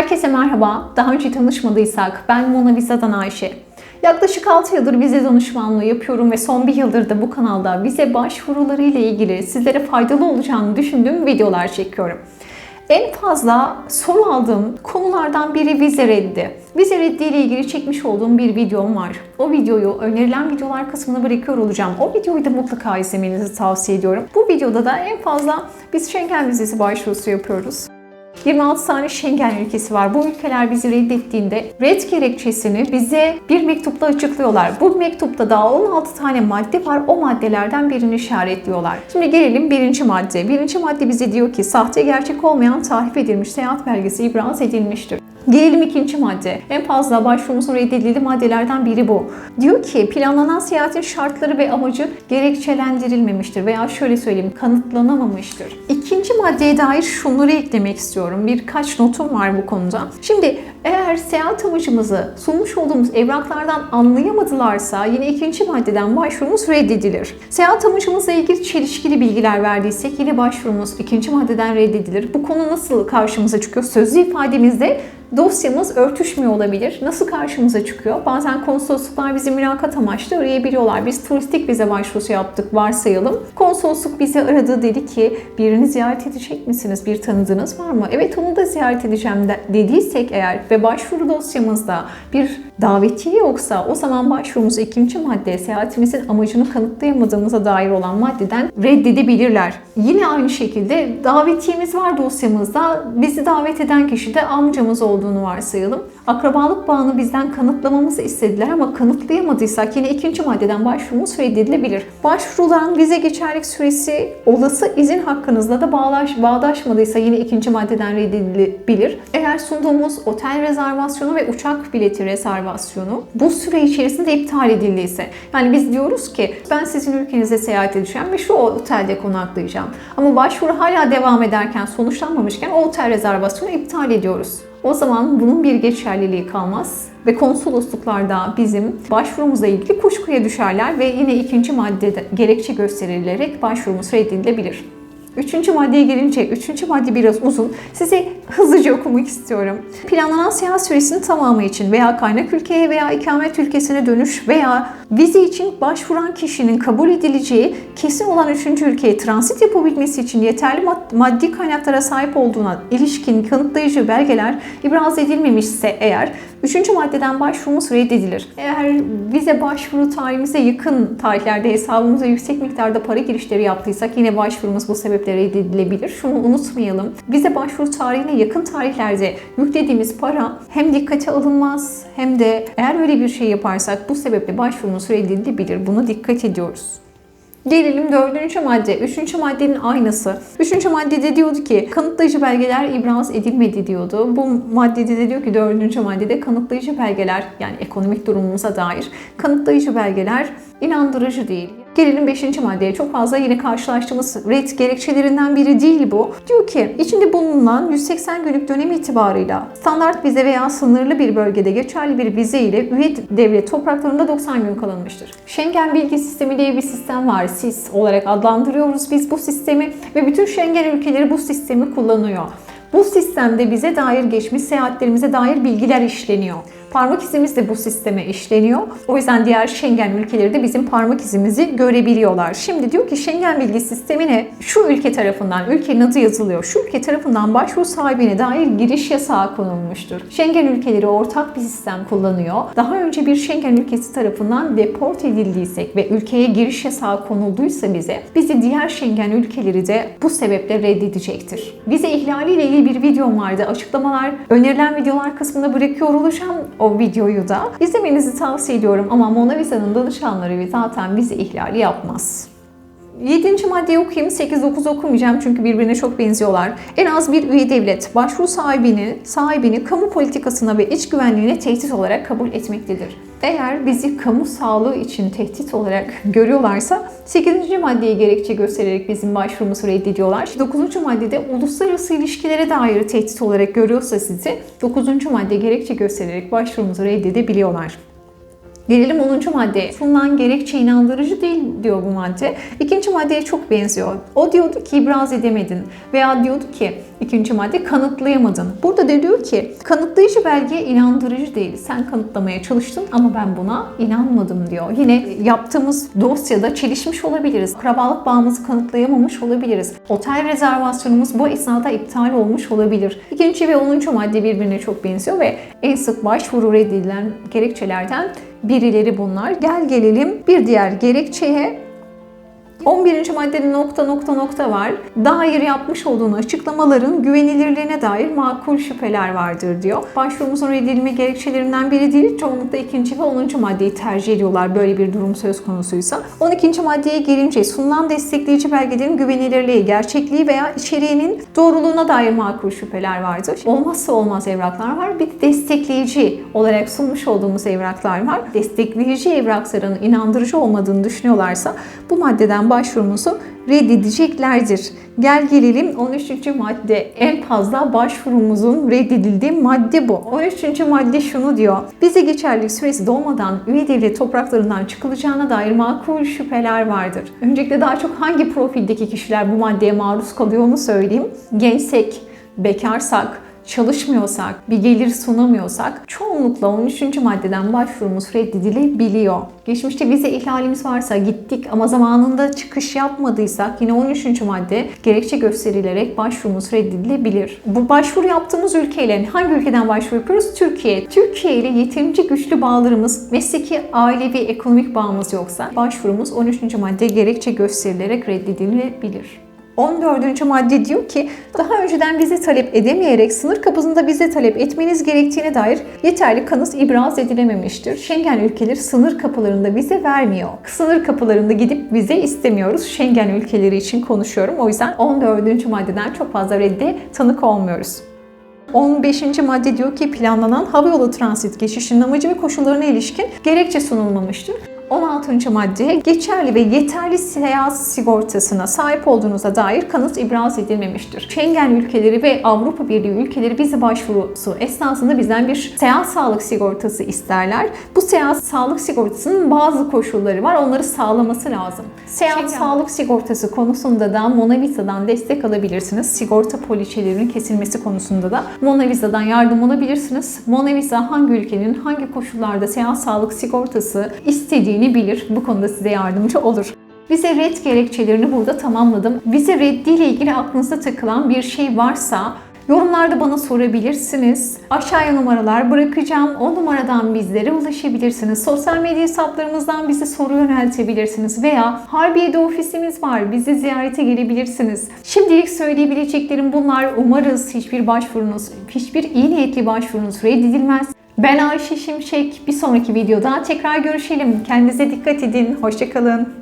Herkese merhaba. Daha önce tanışmadıysak ben Mona Visa'dan Ayşe. Yaklaşık 6 yıldır vize danışmanlığı yapıyorum ve son bir yıldır da bu kanalda vize başvuruları ile ilgili sizlere faydalı olacağını düşündüğüm videolar çekiyorum. En fazla soru aldığım konulardan biri vize reddi. Vize reddi ile ilgili çekmiş olduğum bir videom var. O videoyu önerilen videolar kısmına bırakıyor olacağım. O videoyu da mutlaka izlemenizi tavsiye ediyorum. Bu videoda da en fazla biz Schengen vizesi başvurusu yapıyoruz. 26 tane Schengen ülkesi var. Bu ülkeler bizi reddettiğinde red gerekçesini bize bir mektupla açıklıyorlar. Bu mektupta daha 16 tane madde var. O maddelerden birini işaretliyorlar. Şimdi gelelim birinci madde. Birinci madde bize diyor ki sahte gerçek olmayan tahrip edilmiş seyahat belgesi ibraz edilmiştir. Gelelim ikinci madde. En fazla başvurumuzun reddedildiği maddelerden biri bu. Diyor ki planlanan seyahatin şartları ve amacı gerekçelendirilmemiştir veya şöyle söyleyeyim kanıtlanamamıştır. İkinci maddeye dair şunları eklemek istiyorum. Birkaç notum var bu konuda. Şimdi eğer seyahat amacımızı sunmuş olduğumuz evraklardan anlayamadılarsa yine ikinci maddeden başvurumuz reddedilir. Seyahat amacımızla ilgili çelişkili bilgiler verdiysek yine başvurumuz ikinci maddeden reddedilir. Bu konu nasıl karşımıza çıkıyor? Sözlü ifademizde dosyamız örtüşmüyor olabilir. Nasıl karşımıza çıkıyor? Bazen konsolosluklar bizi mülakat amaçlı arayabiliyorlar. Biz turistik vize başvurusu yaptık varsayalım. Konsolosluk bizi aradı dedi ki birini ziyaret edecek misiniz? Bir tanıdığınız var mı? Evet onu da ziyaret edeceğim de, dediysek eğer ve başvuru dosyamızda bir davetiye yoksa o zaman başvurumuz ikinci madde seyahatimizin amacını kanıtlayamadığımıza dair olan maddeden reddedebilirler. Yine aynı şekilde davetiyemiz var dosyamızda. Bizi davet eden kişi de amcamız olduğunu varsayalım. Akrabalık bağını bizden kanıtlamamızı istediler ama kanıtlayamadıysak yine ikinci maddeden başvurumuz reddedilebilir. Başvurulan vize geçerlik süresi olası izin hakkınızla da bağlaş, bağdaşmadıysa yine ikinci maddeden reddedilebilir. Eğer sunduğumuz otel rezervasyonu ve uçak bileti rezervasyonu bu süre içerisinde iptal edildiyse yani biz diyoruz ki ben sizin ülkenize seyahat edeceğim ve şu otelde konaklayacağım. Ama başvuru hala devam ederken sonuçlanmamışken o otel rezervasyonu iptal ediyoruz. O zaman bunun bir geçerliliği kalmaz ve konsolosluklarda bizim başvurumuzla ilgili kuşkuya düşerler ve yine ikinci maddede gerekçe gösterilerek başvurumuz reddedilebilir. Üçüncü maddeye gelince, üçüncü madde biraz uzun. Size hızlıca okumak istiyorum. Planlanan seyahat süresinin tamamı için veya kaynak ülkeye veya ikamet ülkesine dönüş veya vize için başvuran kişinin kabul edileceği kesin olan üçüncü ülkeye transit yapabilmesi için yeterli maddi kaynaklara sahip olduğuna ilişkin kanıtlayıcı belgeler ibraz edilmemişse eğer Üçüncü maddeden başvurumuz reddedilir. Eğer vize başvuru tarihimize yakın tarihlerde hesabımıza yüksek miktarda para girişleri yaptıysak yine başvurumuz bu sebeple reddedilebilir. Şunu unutmayalım. Vize başvuru tarihine yakın tarihlerde yüklediğimiz para hem dikkate alınmaz hem de eğer öyle bir şey yaparsak bu sebeple başvurumuz reddedilebilir. Buna dikkat ediyoruz. Gelelim dördüncü madde. Üçüncü maddenin aynısı. Üçüncü maddede diyordu ki kanıtlayıcı belgeler ibraz edilmedi diyordu. Bu maddede de diyor ki dördüncü maddede kanıtlayıcı belgeler yani ekonomik durumumuza dair kanıtlayıcı belgeler inandırıcı değil. Gelelim 5. maddeye. Çok fazla yine karşılaştığımız red gerekçelerinden biri değil bu. Diyor ki içinde bulunan 180 günlük dönem itibarıyla standart vize veya sınırlı bir bölgede geçerli bir vize ile üye devlet topraklarında 90 gün kalınmıştır. Schengen bilgi sistemi diye bir sistem var. SIS olarak adlandırıyoruz biz bu sistemi ve bütün Schengen ülkeleri bu sistemi kullanıyor. Bu sistemde bize dair geçmiş seyahatlerimize dair bilgiler işleniyor. Parmak izimiz de bu sisteme işleniyor. O yüzden diğer Schengen ülkeleri de bizim parmak izimizi görebiliyorlar. Şimdi diyor ki Schengen bilgi sistemine şu ülke tarafından, ülkenin adı yazılıyor. Şu ülke tarafından başvuru sahibine dair giriş yasağı konulmuştur. Schengen ülkeleri ortak bir sistem kullanıyor. Daha önce bir Schengen ülkesi tarafından deport edildiysek ve ülkeye giriş yasağı konulduysa bize, bizi diğer Schengen ülkeleri de bu sebeple reddedecektir. Vize ihlali ile ilgili bir videom vardı. Açıklamalar, önerilen videolar kısmında bırakıyor olacağım o videoyu da. İzlemenizi tavsiye ediyorum ama Mona Lisa'nın danışanları zaten vize ihlali yapmaz. 7. maddeyi okuyayım. 8-9 okumayacağım çünkü birbirine çok benziyorlar. En az bir üye devlet başvuru sahibini, sahibini kamu politikasına ve iç güvenliğine tehdit olarak kabul etmektedir. Eğer bizi kamu sağlığı için tehdit olarak görüyorlarsa 8. maddeye gerekçe göstererek bizim başvurumuzu reddediyorlar. 9. maddede uluslararası ilişkilere dair tehdit olarak görüyorsa sizi 9. madde gerekçe göstererek başvurumuzu reddedebiliyorlar. Gelelim 10. maddeye. Sunulan gerekçe inandırıcı değil diyor bu madde. İkinci maddeye çok benziyor. O diyordu ki ibraz edemedin veya diyordu ki İkinci madde kanıtlayamadın. Burada da diyor ki kanıtlayıcı belge inandırıcı değil. Sen kanıtlamaya çalıştın ama ben buna inanmadım diyor. Yine yaptığımız dosyada çelişmiş olabiliriz. Akrabalık bağımızı kanıtlayamamış olabiliriz. Otel rezervasyonumuz bu esnada iptal olmuş olabilir. İkinci ve onuncu madde birbirine çok benziyor ve en sık başvuru reddedilen gerekçelerden birileri bunlar. Gel gelelim bir diğer gerekçeye 11. maddenin nokta nokta nokta var. Dair yapmış olduğun açıklamaların güvenilirliğine dair makul şüpheler vardır diyor. Başvurumuzun reddedilme gerekçelerinden biri değil, çoğunlukla ikinci ve 10. maddeyi tercih ediyorlar böyle bir durum söz konusuysa. 12. maddeye gelince sunulan destekleyici belgelerin güvenilirliği, gerçekliği veya içeriğinin doğruluğuna dair makul şüpheler vardır. Olmazsa olmaz evraklar var. Bir de destekleyici olarak sunmuş olduğumuz evraklar var. Destekleyici evrakların inandırıcı olmadığını düşünüyorlarsa bu maddeden başvurumuzu reddedeceklerdir. Gel gelelim 13. madde. En fazla başvurumuzun reddedildiği madde bu. 13. madde şunu diyor. Bize geçerlilik süresi dolmadan üye devlet topraklarından çıkılacağına dair makul şüpheler vardır. Öncelikle daha çok hangi profildeki kişiler bu maddeye maruz kalıyor onu söyleyeyim. Gençsek, bekarsak, çalışmıyorsak, bir gelir sunamıyorsak çoğunlukla 13. maddeden başvurumuz reddedilebiliyor. Geçmişte vize ihlalimiz varsa gittik ama zamanında çıkış yapmadıysak yine 13. madde gerekçe gösterilerek başvurumuz reddedilebilir. Bu başvuru yaptığımız ülkeyle hangi ülkeden başvuru yapıyoruz? Türkiye. Türkiye ile yeterince güçlü bağlarımız, mesleki, ailevi, ekonomik bağımız yoksa başvurumuz 13. madde gerekçe gösterilerek reddedilebilir. 14. madde diyor ki daha önceden vize talep edemeyerek sınır kapısında vize talep etmeniz gerektiğine dair yeterli kanıt ibraz edilememiştir. Schengen ülkeleri sınır kapılarında vize vermiyor. Sınır kapılarında gidip vize istemiyoruz. Schengen ülkeleri için konuşuyorum. O yüzden 14. maddeden çok fazla redde tanık olmuyoruz. 15. madde diyor ki planlanan havayolu transit geçişinin amacı ve koşullarına ilişkin gerekçe sunulmamıştır. 16. madde geçerli ve yeterli seyahat sigortasına sahip olduğunuza dair kanıt ibraz edilmemiştir. Schengen ülkeleri ve Avrupa Birliği ülkeleri vize başvurusu esnasında bizden bir seyahat sağlık sigortası isterler. Bu seyahat sağlık sigortasının bazı koşulları var. Onları sağlaması lazım. Seyahat Schengen. sağlık sigortası konusunda da Mona Visa'dan destek alabilirsiniz. Sigorta poliçelerinin kesilmesi konusunda da Mona Visa'dan yardım alabilirsiniz. Mona Visa hangi ülkenin hangi koşullarda seyahat sağlık sigortası istediğini bilir. Bu konuda size yardımcı olur. Vize red gerekçelerini burada tamamladım. Vize reddiyle ilgili aklınızda takılan bir şey varsa Yorumlarda bana sorabilirsiniz. Aşağıya numaralar bırakacağım. O numaradan bizlere ulaşabilirsiniz. Sosyal medya hesaplarımızdan bize soru yöneltebilirsiniz. Veya Harbiye'de ofisimiz var. Bizi ziyarete gelebilirsiniz. Şimdilik söyleyebileceklerim bunlar. Umarız hiçbir başvurunuz, hiçbir iyi niyetli başvurunuz reddedilmez. Ben Ayşe Şimşek. Bir sonraki videoda tekrar görüşelim. Kendinize dikkat edin. Hoşçakalın.